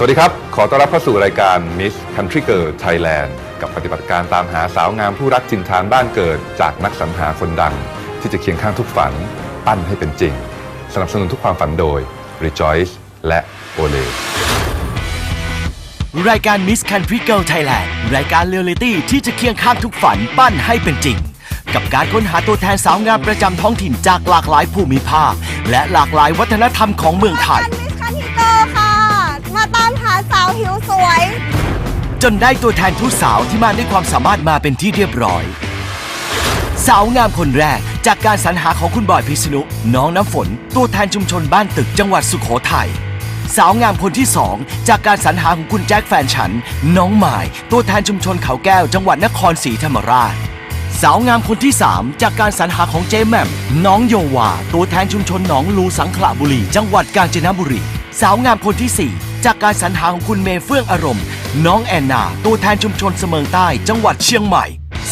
สวัสดีครับ ขอต้อนรับเข้าสู่รายการ Miss Country Girl Thailand กับปฏิบัติการตามหาสาวงามผู้รักถิ่นฐานบ้านเกิด จากนักสรรหาคนดัง ที่จะเคียงข้างทุกฝัน ปั้นให้เป็นจริง สนับสนุนทุกความฝันโดย Rejoice และ Olay รายการ Miss Country Girl Thailand รายการเรียลลิตี้ที่จะเคียงข้างทุกฝันปั้นให้เป็นจริง กับการค้นหาตัวแทนสาวงามประจำท้องถิ่นจากหลากหลายภูมิภาค และหลากหลายวัฒนธรรมของเมืองไทย จนได้ตัวแทนทุกสาวที่มาด้วยความสามารถมาเป็นที่เรียบร้อย สาวงามคนแรกจากการสรรหาของคุณบอยพิษณุน้องน้ำฝน ตัวแทนชุมชนบ้านตึกจังหวัดสุขโขทัยสาวงามคนที่สองจากการสรรหาของคุณแจ็คแฟนฉัน น้องหมาย ตัวแทนชุมชนเขาแก้วจังหวัดนครศรีธรรมราช สาวงามคนที่ 3 จากการสรรหาของเจแมมน้องโยวา ตัวแทนชุมชนหนองลูสังขละบุรี จังหวัดกาญจนบุรี สาวงามคนที่ 4 จากการสรรหาของคุณเมย์เฟื่องอารมณ์ น้องแอนนา ตัวแทนชุมชนเสมิงใต้จังหวัดเชียงใหม่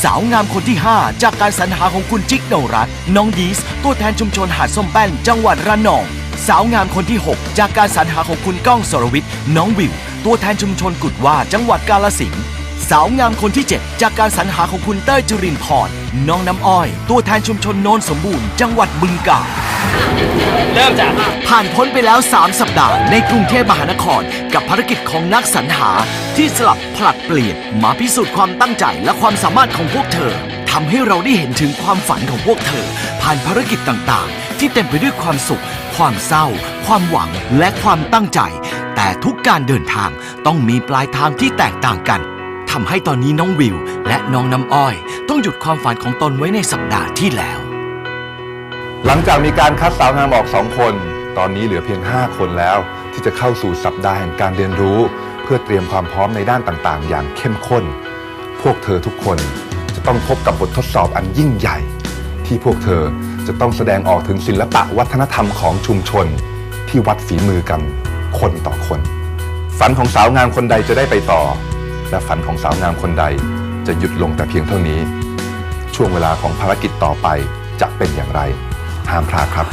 สาวงามคนที่ 5 จากการสรรหาของคุณจิ๊กโนรัตน้องดีส ตัวแทนชุมชนหาดส้มแป้น จังหวัดระนอง สาวงามคนที่ 6 จากการสรรหาของคุณก้องสรวิทย์น้องวิว ตัวแทนชุมชนกุดว่าจังหวัดกาลสินสาวงามคนที่ 7 จากการสรรหาของคุณเต้ยจุรินพรน้องน้ำอ้อย ตัวแทนชุมชนโนนสมบูรณ์ จังหวัดบึงกาฬ เริ่มจากผ่านพ้นไปแล้ว 3 สัปดาห์ในกรุงเทพมหานคร กับภารกิจของนักสรรหาที่สลับผลัดเปลี่ยนมาพิสูจน์ความตั้งใจและความสามารถของพวกเธอทำให้เราได้เห็นถึงความฝันของพวกเธอ ผ่านภารกิจต่างๆ ที่เต็มไปด้วยความสุข ความเศร้า ความหวังและความตั้งใจ แต่ทุกการเดินทางต้องมีปลายทางที่แตกต่างกันทำให้ตอนนี้น้องวิว และน้องน้ำอ้อย ต้องหยุดความฝันของตนไว้ในสัปดาห์ที่แล้ว หลังจากมีการคัดสาวงามออก 2 คน ตอนนี้เหลือเพียง 5 คนแล้ว ที่จะเข้าสู่สัปดาห์แห่งการเรียนรู้ เพื่อเตรียมความพร้อมในด้านต่างๆ อย่างเข้มข้น พวกเธอทุกคนจะต้องพบกับบททดสอบอันยิ่งใหญ่ ที่พวกเธอจะต้องแสดงออกถึงศิลปะวัฒนธรรมของชุมชน ที่วัดฝีมือกันคนต่อคน ฝันของสาวงามคนใดจะได้ไปต่อ และฝันของสาวงามคนใดจะหยุดลงแต่เพียงเท่านี้ ช่วงเวลาของภารกิจต่อไปจะเป็นอย่างไร ห้ามพลาดครับ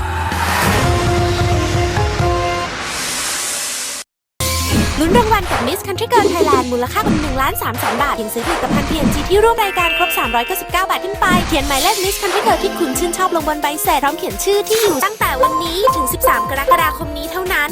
ลุ้นรางวัลกับ Miss Country Girl Thailand มูลค่ากว่า1ล้าน3แสนบาทเพียงซื้อผลิตภัณฑ์ PNG ที่ร่วมรายการครบ 399 บาทขึ้นไป เขียนหมายเลข Miss Country Girl ที่คุณชื่นชอบลงบนใบเสร็จพร้อมเขียนชื่อที่อยู่ตั้งแต่วันนี้ถึง 13 กรกฎาคมนี้เท่านั้น